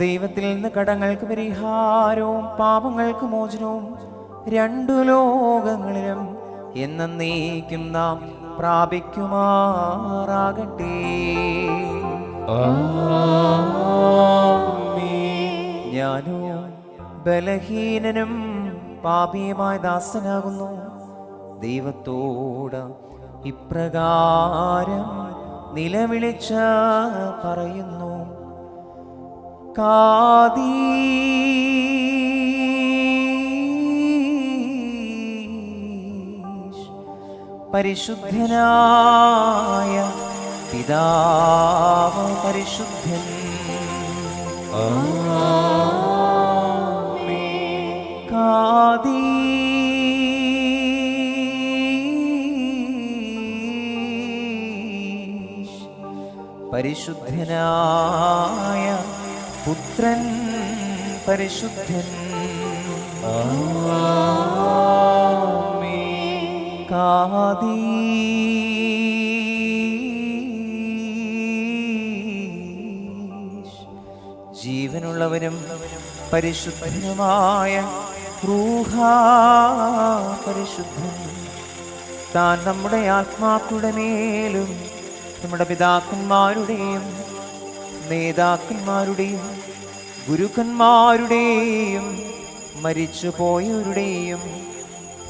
ദൈവത്തിൽ നിന്ന് കടങ്ങൾക്ക് പരിഹാരവും പാപങ്ങൾക്ക് മോചനവും രണ്ടു ലോകങ്ങളിലും എന്നേക്കും നാം പ്രാപിക്കുമാറാകട്ടെ. ഞാനോ ബലഹീനനും പാപിയുമായ ദാസനാകുന്നു. ദൈവത്തോട് ഇപ്രകാരം നിലവിളിച്ച പറയുന്നു. കാദീശ് പരിശുദ്ധനായ പിതാവ് പരിശുദ്ധൻ. കാദീശ് പരിശുദ്ധനായ പുത്രൻ പരിശുദ്ധൻ. കാതി. ജീവനുള്ളവരും പരിശുദ്ധനുമായ പരിശുദ്ധൻ. താൻ നമ്മുടെ ആത്മാക്കളുടെ മേലും നമ്മുടെ പിതാക്കന്മാരുടെയും നേതാക്കന്മാരുടെയും ഗുരുക്കന്മാരുടെയും മരിച്ചുപോയവരുടെയും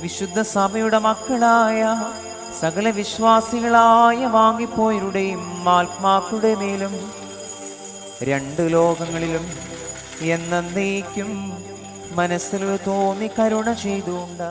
വിശുദ്ധ സഭയുടെ മക്കളായ സകല വിശ്വാസികളായ വാങ്ങിപ്പോയവരുടെയും ആത്മാക്കളുടെ മേലും രണ്ട് ലോകങ്ങളിലും എന്നേക്കും മനസ്സിൽ തോന്നി കരുണ ചെയ്തുകൊണ്ട്